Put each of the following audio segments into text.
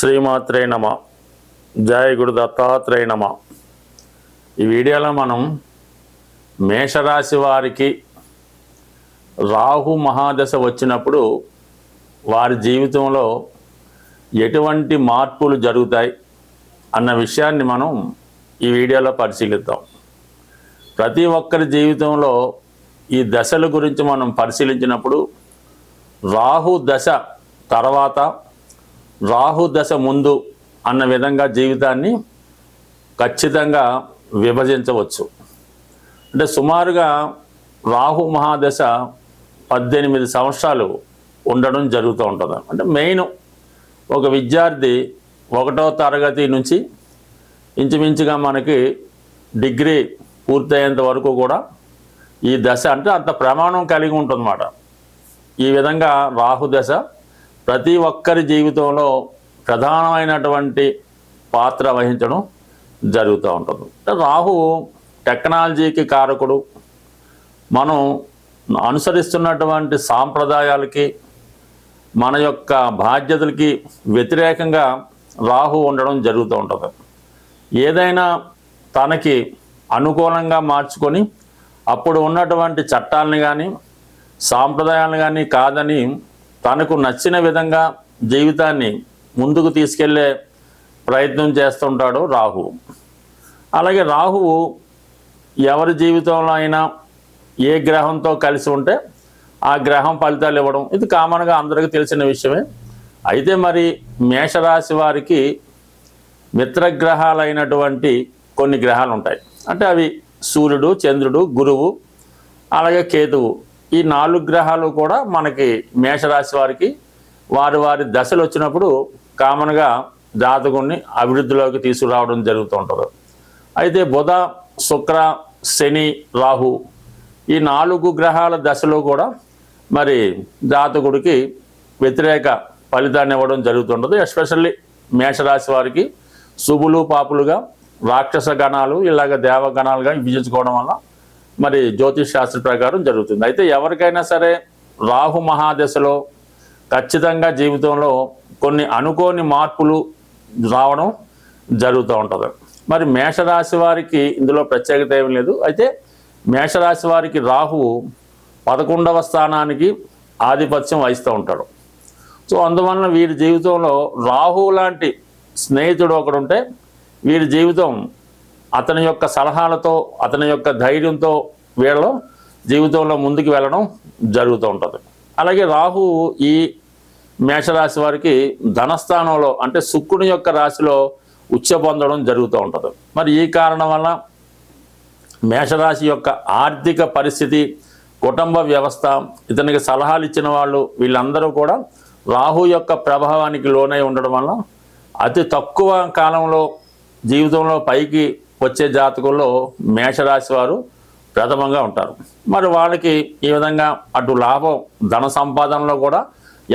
శ్రీమాత్రే నమ. జయ గురు దత్తాత్రేయ నమ. ఈ వీడియోలో మనం మేషరాశి వారికి రాహు మహాదశ వచ్చినప్పుడు వారి జీవితంలో ఎటువంటి మార్పులు జరుగుతాయి అన్న విషయాన్ని మనం ఈ వీడియోలో పరిశీలిద్దాం. ప్రతి ఒక్కరి జీవితంలో ఈ దశల గురించి మనం పరిశీలించినప్పుడు రాహు దశ తర్వాత రాహు దశ ముందు అన్న విధంగా జీవితాన్ని ఖచ్చితంగా విభజించవచ్చు. అంటే సుమారుగా రాహు మహాదశ పద్దెనిమిది సంవత్సరాలు ఉండడం జరుగుతూ ఉంటుంది. అంటే మెయిన్ ఒక విద్యార్థి ఒకటో తరగతి నుంచి ఇంచుమించుగా మనకి డిగ్రీ పూర్తయ్యేంత వరకు కూడా ఈ దశ అంటే అంత ప్రమాణం కలిగి ఉంటుందన్నమాట. ఈ విధంగా రాహు దశ ప్రతి ఒక్కరి జీవితంలో ప్రధానమైనటువంటి పాత్ర వహించడం జరుగుతూ ఉంటుంది. రాహు టెక్నాలజీకి కారకుడు. మనం అనుసరిస్తున్నటువంటి సాంప్రదాయాలకి మన యొక్క బాధ్యతలకి వ్యతిరేకంగా రాహు ఉండడం జరుగుతూ ఉంటుంది. ఏదైనా తనకి అనుకూలంగా మార్చుకొని అప్పుడు ఉన్నటువంటి చట్టాలను కానీ సాంప్రదాయాలను కానీ కాదని తనకు నచ్చిన విధంగా జీవితాన్ని ముందుకు తీసుకెళ్ళే ప్రయత్నం చేస్తుంటాడు రాహు అలాగే రాహువు ఎవరి జీవితంలో అయినా ఏ గ్రహంతో కలిసి ఉంటే ఆ గ్రహం ఫలితాలు ఇవ్వడం ఇది కామన్గా అందరికీ తెలిసిన విషయమే. అయితే మరి మేషరాశి వారికి మిత్రగ్రహాలైనటువంటి కొన్ని గ్రహాలు ఉంటాయి అంటే అవి సూర్యుడు చంద్రుడు గురువు అలాగే కేతువు. ఈ నాలుగు గ్రహాలు కూడా మనకి మేషరాశి వారికి వారి వారి దశలు వచ్చినప్పుడు కామన్గా జాతకుడిని అభివృద్ధిలోకి తీసుకురావడం జరుగుతుంటుంది అయితే బుధ శుక్ర శని రాహు ఈ నాలుగు గ్రహాల దశలో కూడా మరి జాతకుడికి వ్యతిరేక ఫలితాన్ని ఇవ్వడం జరుగుతుంటుంది ఎస్పెషల్లీ మేషరాశి వారికి శుభులు పాపులుగా రాక్షస గణాలు ఇలాగ దేవగణాలుగా విభజించుకోవడం వల్ల మరి జ్యోతిష్ శాస్త్ర ప్రకారం జరుగుతుంది. అయితే ఎవరికైనా సరే రాహు మహాదశలో ఖచ్చితంగా జీవితంలో కొన్ని అనుకోని మార్పులు రావడం జరుగుతూ ఉంటుంది. మరి మేషరాశి వారికి ఇందులో ప్రత్యేకత ఏమీ లేదు. అయితే మేషరాశి వారికి రాహువు పదకొండవ స్థానానికి ఆధిపత్యం వహిస్తూ ఉంటాడు. సో అందువలన వీరి జీవితంలో రాహు లాంటి స్నేహితుడు ఒకడుంటే వీరి జీవితం అతని యొక్క సలహాలతో అతని యొక్క ధైర్యంతో వీళ్ళలో జీవితంలో ముందుకు వెళ్ళడం జరుగుతూ ఉంటుంది. అలాగే రాహు ఈ మేషరాశి వారికి ధనస్థానంలో అంటే శుక్రుని యొక్క రాశిలో ఉచ్చ పొందడం జరుగుతూ ఉంటుంది. మరి ఈ కారణం వల్ల మేషరాశి యొక్క ఆర్థిక పరిస్థితి కుటుంబ వ్యవస్థ ఇతనికి సలహాలు ఇచ్చిన వాళ్ళు వీళ్ళందరూ కూడా రాహు యొక్క ప్రభావానికి లోనై ఉండడం వల్ల అతి తక్కువ కాలంలో జీవితంలో పైకి వచ్చే జాతకుల్లో మేషరాశి వారు ప్రథమంగా ఉంటారు. మరి వాళ్ళకి ఈ విధంగా అటు లాభం ధన సంపాదనలో కూడా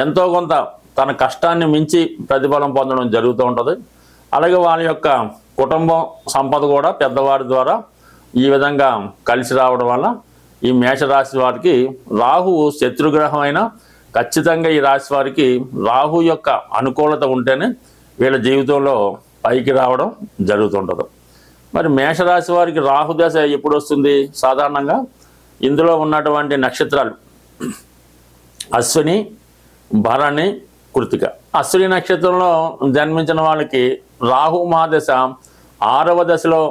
ఎంతో కొంత తన కష్టాన్ని మించి ప్రతిఫలం పొందడం జరుగుతూ ఉంటుంది. అలాగే వాళ్ళ యొక్క కుటుంబం సంపద కూడా పెద్దవారి ద్వారా ఈ విధంగా కలిసి రావడం వల్ల ఈ మేషరాశి వారికి రాహువు శత్రుగ్రహం అయినా ఖచ్చితంగా ఈ రాశి వారికి రాహు యొక్క అనుకూలత ఉంటేనే వీళ్ళ జీవితంలో పైకి రావడం జరుగుతుంటుంది మరి మేషరాశి వారికి రాహు దశ ఎప్పుడు వస్తుంది? సాధారణంగా ఇందులో ఉన్నటువంటి నక్షత్రాలు. అశ్విని భరణి కృతిక. అశ్విని నక్షత్రంలో జన్మించిన వాళ్ళకి రాహు మహాదశ ఆరవ దశలో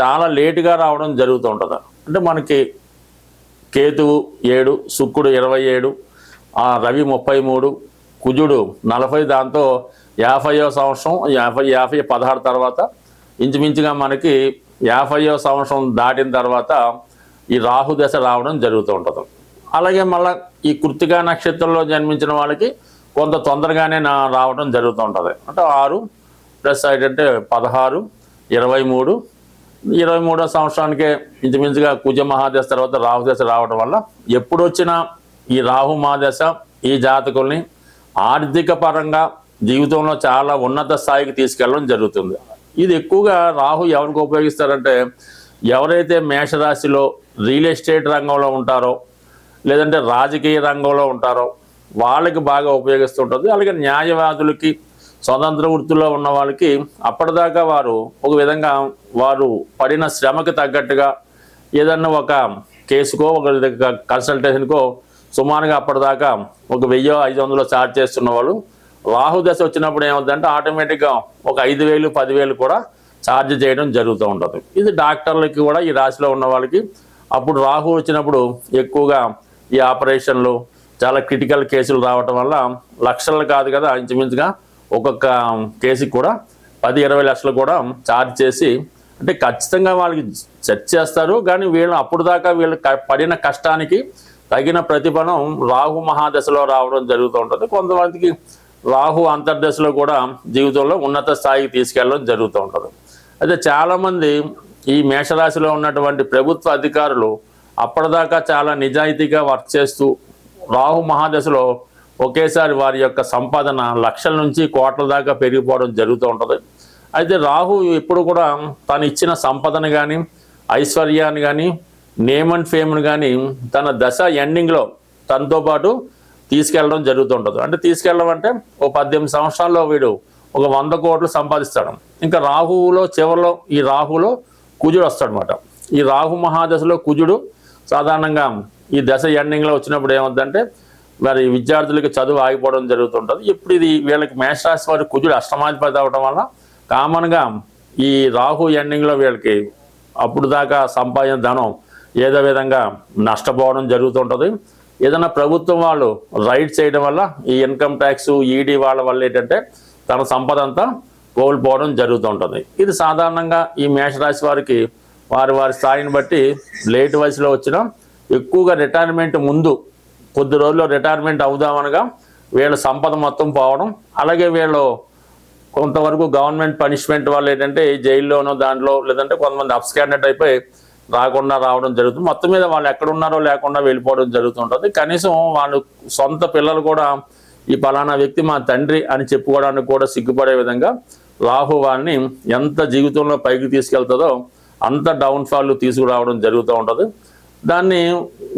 చాలా లేటుగా రావడం జరుగుతూ ఉంటుంది. అంటే మనకి కేతువు ఏడు శుక్రుడు ఇరవై ఏడు ఆ రవి ముప్పై మూడు కుజుడు నలభై దాంతో యాభైవ సంవత్సరం యాభై యాభై పదహారు తర్వాత ఇంచుమించుగా మనకి యాభైవ సంవత్సరం దాటిన తర్వాత ఈ రాహు దశ రావడం జరుగుతూ ఉంటుంది. అలాగే మళ్ళీ ఈ కృతికా నక్షత్రంలో జన్మించిన వాళ్ళకి కొంత తొందరగానే నా రావడం జరుగుతూ ఉంటుంది. అంటే ఆరు ప్లస్ ఏంటంటే పదహారు ఇరవై మూడు ఇరవై మూడో సంవత్సరానికే ఇంచుమించుగా కుజ మహాదశ తర్వాత రాహు దశ రావడం వల్ల ఎప్పుడు వచ్చినా ఈ రాహు మహాదశ ఈ జాతకుల్ని ఆర్థిక పరంగా జీవితంలో చాలా ఉన్నత స్థాయికి తీసుకెళ్ళడం జరుగుతుంది. ఇది ఎక్కువగా రాహు ఎవరికి ఉపయోగిస్తారంటే ఎవరైతే మేషరాశిలో రియల్ ఎస్టేట్ రంగంలో ఉంటారో లేదంటే రాజకీయ రంగంలో ఉంటారో వాళ్ళకి బాగా ఉపయోగిస్తుంటుంది. అలాగే న్యాయవాదులకి స్వతంత్ర వృత్తిలో ఉన్న వాళ్ళకి అప్పటిదాకా వారు ఒక విధంగా వారు పడిన శ్రమకు తగ్గట్టుగా ఏదన్నా ఒక కేసుకో ఒక కన్సల్టేషన్కో సుమారుగా అప్పటిదాకా ఒక వెయ్యో ఐదు వందలు స్టార్ట్ చేస్తున్న వాళ్ళు రాహు దశ వచ్చినప్పుడు ఏమవుతుందంటే ఆటోమేటిక్గా ఒక ఐదు వేలు పదివేలు కూడా ఛార్జ్ చేయడం జరుగుతూ ఉంటుంది. ఇది డాక్టర్లకి కూడా ఈ రాశిలో ఉన్న వాళ్ళకి. అప్పుడు రాహు వచ్చినప్పుడు ఎక్కువగా ఈ ఆపరేషన్లు చాలా క్రిటికల్ కేసులు రావటం వల్ల లక్షలు కాదు కదా ఇంచుమించుగా ఒక్కొక్క కేసుకి కూడా పది ఇరవై లక్షలు కూడా ఛార్జ్ చేసి అంటే ఖచ్చితంగా వాళ్ళకి సెట్ చేస్తారు. కానీ వీళ్ళు అప్పుడు దాకా వీళ్ళు క- పడిన కష్టానికి తగిన ప్రతిఫలం రాహు మహాదశలో రావడం జరుగుతూ ఉంటుంది. కొంతమందికి రాహు అంతర్దశలో కూడా జీవితంలో ఉన్నత స్థాయికి తీసుకెళ్ళడం జరుగుతూ ఉంటుంది. అయితే చాలామంది ఈ మేషరాశిలో ఉన్నటువంటి ప్రభుత్వ అధికారులు అప్పటిదాకా చాలా నిజాయితీగా వర్క్ చేస్తూ రాహు మహాదశలో ఒకేసారి వారి యొక్క సంపాదన లక్షల నుంచి కోట్ల దాకా పెరిగిపోవడం జరుగుతూ ఉంటుంది. అయితే రాహు ఎప్పుడు కూడా తను ఇచ్చిన సంపదను కానీ ఐశ్వర్యాన్ని కానీ నేమ్ అండ్ ఫేమ్ను కానీ తన దశ ఎండింగ్లో తనతో పాటు తీసుకెళ్ళడం జరుగుతుండదు. అంటే తీసుకెళ్ళడం అంటే ఓ పద్దెనిమిది సంవత్సరాల్లో వీడు ఒక వంద కోట్లు సంపాదిస్తాడు. ఇంకా రాహువులో చివరిలో ఈ రాహులో కుజుడు వస్తాడనమాట ఈ రాహు మహాదశలో కుజుడు సాధారణంగా ఈ దశ ఎండింగ్లో వచ్చినప్పుడు ఏమవుతుందంటే మరి విద్యార్థులకి చదువు ఆగిపోవడం జరుగుతుంటుంది. ఇప్పుడు ఇది వీళ్ళకి మేషరాశి వారి కుజుడు అష్టమాధిపతి అవడం వల్ల కామన్గా ఈ రాహు ఎండింగ్లో వీళ్ళకి అప్పుడు దాకా సంపాదించిన ధనం ఏదో విధంగా నష్టపోవడం జరుగుతుంటుంది. ఏదైనా ప్రభుత్వం వాళ్ళు రైడ్ చేయడం వల్ల ఈ ఇన్కమ్ ట్యాక్స్ ఈడీ వాళ్ళ వల్ల ఏంటంటే తన సంపద అంతా కోల్పోవడం జరుగుతుంటుంది ఇది సాధారణంగా ఈ మేషరాశి వారికి వారి వారి స్థాయిని బట్టి లేట్ వయసులో వచ్చిన ఎక్కువగా రిటైర్మెంట్ ముందు కొద్ది రోజుల్లో రిటైర్మెంట్ అవుదామనగా వీళ్ళ సంపద మొత్తం పోవడం అలాగే వీళ్ళు కొంతవరకు గవర్నమెంట్ పనిష్మెంట్ వాళ్ళు ఏంటంటే జైల్లోనో దాంట్లో లేదంటే కొంతమంది అప్స్కాండెడ్ అయిపోయి రాకుండా రావడం జరుగుతుంది. మొత్తం మీద వాళ్ళు ఎక్కడ ఉన్నారో లేకుండా వెళ్ళిపోవడం జరుగుతుంటుంది. కనీసం వాళ్ళు సొంత పిల్లలు కూడా ఈ పలానా వ్యక్తి మా తండ్రి అని చెప్పుకోవడానికి కూడా సిగ్గుపడే విధంగా రాహు వాళ్ళని ఎంత జీవితంలో పైకి తీసుకెళ్తుందో అంత డౌన్ఫాల్ తీసుకురావడం జరుగుతూ ఉంటుంది. దాన్ని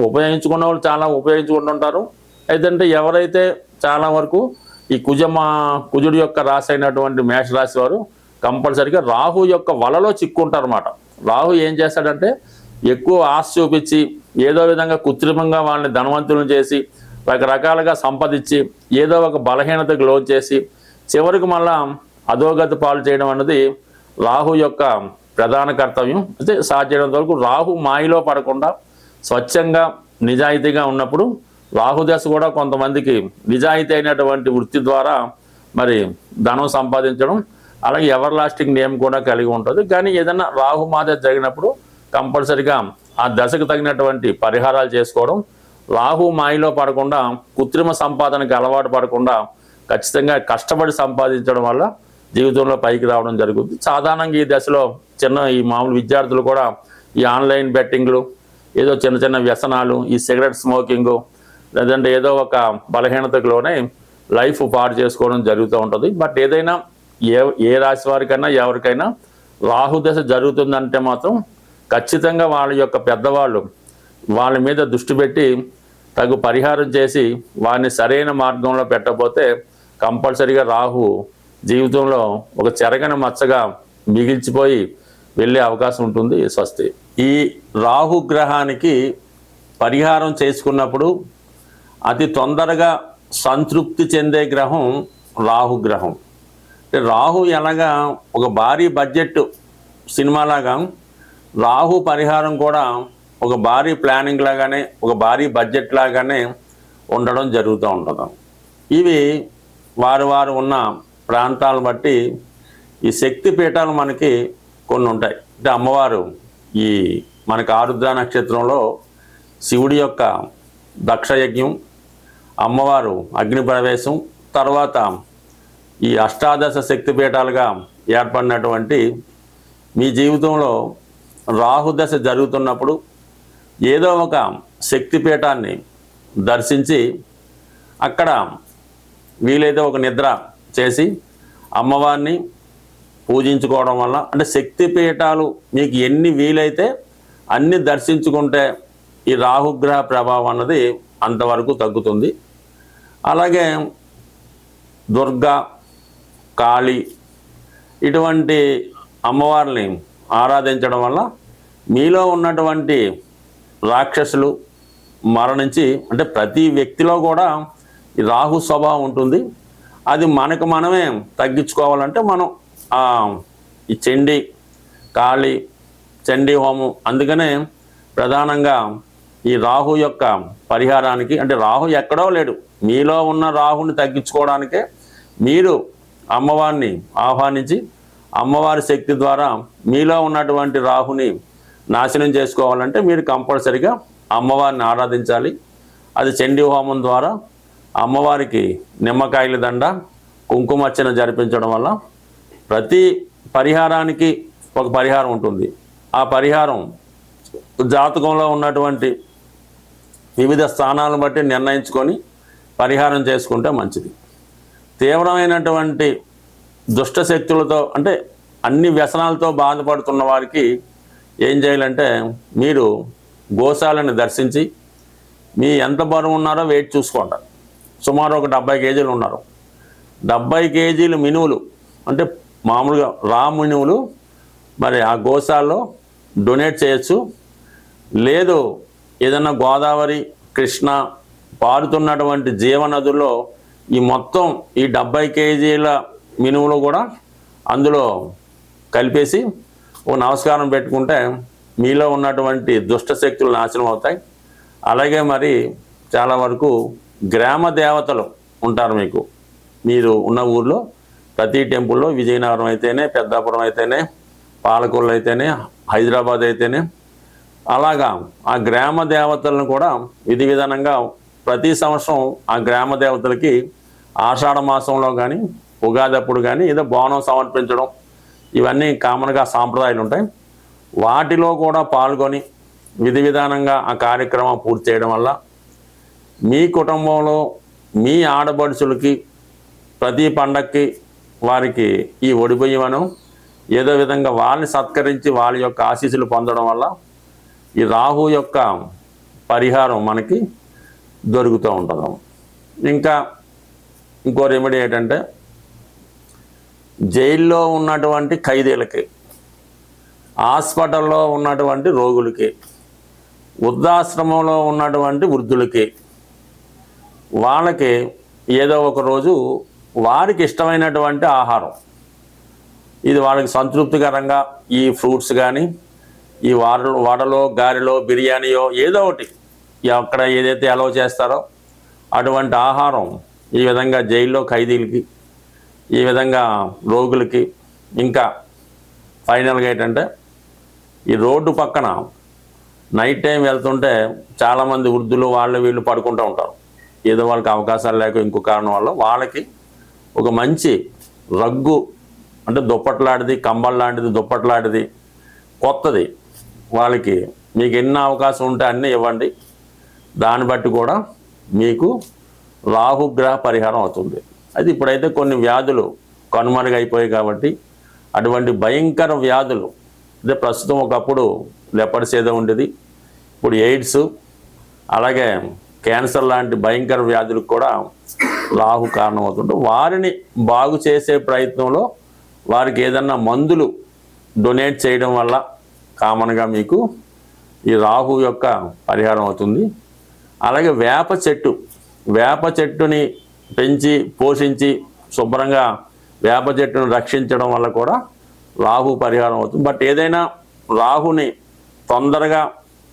ఉపయోగించుకున్న వాళ్ళు చాలా ఉపయోగించుకుంటుంటారు. అయితే ఎవరైతే చాలా వరకు ఈ కుజమ కుజుడి యొక్క రాశి అయినటువంటి మేషరాశి వారు కంపల్సరిగా రాహు యొక్క వలలో చిక్కుంటారు అన్నమాట రాహు ఏం చేస్తాడంటే ఎక్కువ ఆశ చూపించి ఏదో విధంగా కృత్రిమంగా వాళ్ళని ధనవంతులను చేసి రకరకాలుగా సంపదించి ఏదో ఒక బలహీనతకు లోన్ చేసి చివరికి మళ్ళా అధోగతి పాలు చేయడం అన్నది రాహు యొక్క ప్రధాన కర్తవ్యం. అయితే సాధ్యమైనంత వరకు రాహు మాయలో పడకుండా స్వచ్ఛంగా నిజాయితీగా ఉన్నప్పుడు రాహుదశ కూడా కొంతమందికి నిజాయితీ అయినటువంటి వృత్తి ద్వారా మరి ధనం సంపాదించడం అలాగే ఎవర్ లాస్టింగ్ నేమ్ కూడా కలిగి ఉంటుంది. కానీ ఏదైనా రాహుమాత జరిగినప్పుడు కంపల్సరిగా ఆ దశకు తగినటువంటి పరిహారాలు చేసుకోవడం రాహు మాయలో పడకుండా కృత్రిమ సంపాదనకి అలవాటు పడకుండా ఖచ్చితంగా కష్టపడి సంపాదించడం వల్ల జీవితంలో పైకి రావడం జరుగుతుంది. సాధారణంగా ఈ దశలో చిన్న ఈ మామూలు విద్యార్థులు కూడా ఈ ఆన్లైన్ బెట్టింగ్లు ఏదో చిన్న చిన్న వ్యసనాలు ఈ సిగరెట్ స్మోకింగు లేదంటే ఏదో ఒక బలహీనతకులోనే లైఫ్ పాడు చేసుకోవడం జరుగుతూ ఉంటుంది. బట్ ఏదైనా ఏ ఏ రాశి వారికైనా ఎవరికైనా రాహుదశ జరుగుతుందంటే మాత్రం ఖచ్చితంగా వాళ్ళ యొక్క పెద్దవాళ్ళు వాళ్ళ మీద దృష్టి పెట్టి తగు పరిహారం చేసి వారిని సరైన మార్గంలో పెట్టకపోతే కంపల్సరిగా రాహు జీవితంలో ఒక చెరగని మచ్చగా మిగిల్చిపోయి వెళ్ళే అవకాశం ఉంటుంది స్వస్తి. ఈ రాహు గ్రహానికి పరిహారం చేసుకున్నప్పుడు అతి తొందరగా సంతృప్తి చెందే గ్రహం రాహు గ్రహం. రాహు ఎలాగా ఒక భారీ బడ్జెట్ సినిమాలాగా రాహు పరిహారం కూడా ఒక భారీ ప్లానింగ్ లాగానే ఒక భారీ బడ్జెట్ లాగానే ఉండడం జరుగుతూ ఉంటుంది. ఇవి వారు వారు ఉన్న ప్రాంతాలను బట్టి ఈ శక్తి పీఠాలు మనకి కొన్ని ఉంటాయి. అంటే అమ్మవారు ఈ మనకి ఆరుద్ర నక్షత్రంలో శివుడి యొక్క దక్షయజ్ఞం అమ్మవారు అగ్నిప్రవేశం తర్వాత ఈ అష్టాదశ శక్తిపీఠాలుగా ఏర్పడినటువంటి మీ జీవితంలో రాహుదశ జరుగుతున్నప్పుడు ఏదో ఒక శక్తిపీఠాన్ని దర్శించి అక్కడ వీలైతే ఒక నిద్ర చేసి అమ్మవారిని పూజించుకోవడం వల్ల అంటే శక్తిపీఠాలు మీకు ఎన్ని వీలైతే అన్ని దర్శించుకుంటే ఈ రాహుగ్రహ ప్రభావం అన్నది అంతవరకు తగ్గుతుంది. అలాగే దుర్గా కాళీ ఇటువంటి అమ్మవారిని ఆరాధించడం వల్ల మీలో ఉన్నటువంటి రాక్షసులు మరణించి అంటే ప్రతి వ్యక్తిలో కూడా ఈ రాహు స్వభావం ఉంటుంది. అది మనకు మనమే తగ్గించుకోవాలంటే మనం ఈ చండి కాళీ చండీ హోమం అందుకనే ప్రధానంగా ఈ రాహు యొక్క పరిహారానికి అంటే రాహు ఎక్కడో లేడు. మీలో ఉన్న రాహుని తగ్గించుకోవడానికే మీరు అమ్మవారిని ఆహ్వానించి అమ్మవారి శక్తి ద్వారా మీలో ఉన్నటువంటి రాహుని నాశనం చేసుకోవాలంటే మీరు కంపల్సరిగా అమ్మవారిని ఆరాధించాలి. అది చండీ హోమం ద్వారా అమ్మవారికి నిమ్మకాయల దండ కుంకుమర్చన జరిపించడం వల్ల ప్రతి పరిహారానికి ఒక పరిహారం ఉంటుంది. ఆ పరిహారం జాతకంలో ఉన్నటువంటి వివిధ స్థానాలను బట్టి నిర్ణయించుకొని పరిహారం చేసుకుంటే మంచిది. తీవ్రమైనటువంటి దుష్ట శక్తులతో అంటే అన్ని వ్యసనాలతో బాధపడుతున్న వారికి ఏం చేయాలంటే మీరు గోశాలను దర్శించి మీ ఎంత బరువు ఉన్నారో వెయిట్ చూసుకోండి. సుమారు ఒక డెబ్బై కేజీలు ఉన్నారు. డెబ్బై కేజీలు మినువులు అంటే మామూలుగా రా మినువులు మరి ఆ గోశాలలో డొనేట్ చేయొచ్చు. లేదు ఏదన్నా గోదావరి కృష్ణ పారుతున్నటువంటి జీవనదుల్లో ఈ మొత్తం ఈ డెబ్బై కేజీల మినుములు కూడా అందులో కలిపేసి ఓ నమస్కారం పెట్టుకుంటే మీలో ఉన్నటువంటి దుష్ట శక్తులు నాశనం అవుతాయి. అలాగే మరి చాలా వరకు గ్రామ దేవతలు ఉంటారు మీకు. మీరు ఉన్న ఊర్లో ప్రతి టెంపుల్లో విజయనగరం అయితేనే పెద్దాపురం అయితేనే పాలకొల్లు అయితేనే హైదరాబాద్ అయితేనే అలాగా ఆ గ్రామ దేవతలను కూడా విధి విధానంగా ప్రతి సంవత్సరం ఆ గ్రామ దేవతలకి ఆషాఢ మాసంలో కానీ ఉగాది అప్పుడు కానీ ఏదో బోనం సమర్పించడం ఇవన్నీ కామన్గా సాంప్రదాయాలు ఉంటాయి. వాటిలో కూడా పాల్గొని విధి విధానంగా ఆ కార్యక్రమం పూర్తి చేయడం వల్ల మీ కుటుంబంలో మీ ఆడపడుచులకి ప్రతి పండక్కి వారికి ఈ ఒడిబియ్యమను ఏదో విధంగా వాళ్ళని సత్కరించి వాళ్ళ యొక్క ఆశీస్సులు పొందడం వల్ల ఈ రాహు యొక్క పరిహారం మనకి దొరుకుతూ ఉంటుంది. ఇంకా ఇంకో రెమెడీ ఏంటంటే జైల్లో ఉన్నటువంటి ఖైదీలకి హాస్పిటల్లో ఉన్నటువంటి రోగులకి వృద్ధాశ్రమంలో ఉన్నటువంటి వృద్ధులకి వాళ్ళకి ఏదో ఒక రోజు వారికి ఇష్టమైనటువంటి ఆహారం. ఇది వాళ్ళకి సంతృప్తికరంగా ఈ ఫ్రూట్స్ కానీ ఈ వాడలో వడలో గారెలో బిర్యానీయో ఏదో ఒకటి అక్కడ ఏదైతే అలవ్ చేస్తారో అటువంటి ఆహారం ఈ విధంగా జైల్లో ఖైదీలకి ఈ విధంగా రోగులకి ఇంకా ఫైనల్గా ఏంటంటే ఈ రోడ్డు పక్కన నైట్ టైం వెళ్తుంటే చాలామంది వృద్ధులు వాళ్ళు వీళ్ళు పడుకుంటూ ఉంటారు. ఏదో వాళ్ళకి అవకాశాలు లేక ఇంకో కారణం వల్ల వాళ్ళకి ఒక మంచి రగ్గు అంటే దుప్పట్లాంటిది కంబల్ లాంటిది దుప్పట్లాంటిది కొత్తది. వాళ్ళకి మీకు ఎన్ని అవకాశం ఉంటే అన్నీ ఇవ్వండి. దాన్ని బట్టి కూడా మీకు రాహుగ్రహ పరిహారం అవుతుంది. అది ఇప్పుడైతే కొన్ని వ్యాధులు కనుమరుగైపోయాయి కాబట్టి అటువంటి భయంకర వ్యాధులు అంటే ప్రస్తుతం ఒకప్పుడు లెపర్స్ ఏదో ఉండేది ఇప్పుడు ఎయిడ్స్ అలాగే క్యాన్సర్ లాంటి భయంకర వ్యాధులకు కూడా రాహు కారణమవుతుంటే వారిని బాగు చేసే ప్రయత్నంలో వారికి ఏదన్నా మందులు డొనేట్ చేయడం వల్ల కామన్గా మీకు ఈ రాహు యొక్క పరిహారం అవుతుంది. అలాగే వేప చెట్టు వేప చెట్టుని పెంచి పోషించి శుభ్రంగా వేప చెట్టును రక్షించడం వల్ల కూడా రాహు పరిహారం అవుతుంది. బట్ ఏదైనా రాహుని తొందరగా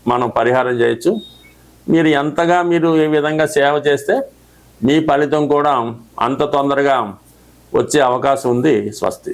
మనం పరిహారం చేయొచ్చు. మీరు ఎంతగా మీరు ఈ విధంగా సేవ చేస్తే మీ ఫలితం కూడా అంత తొందరగా వచ్చే అవకాశం ఉంది స్వస్తి.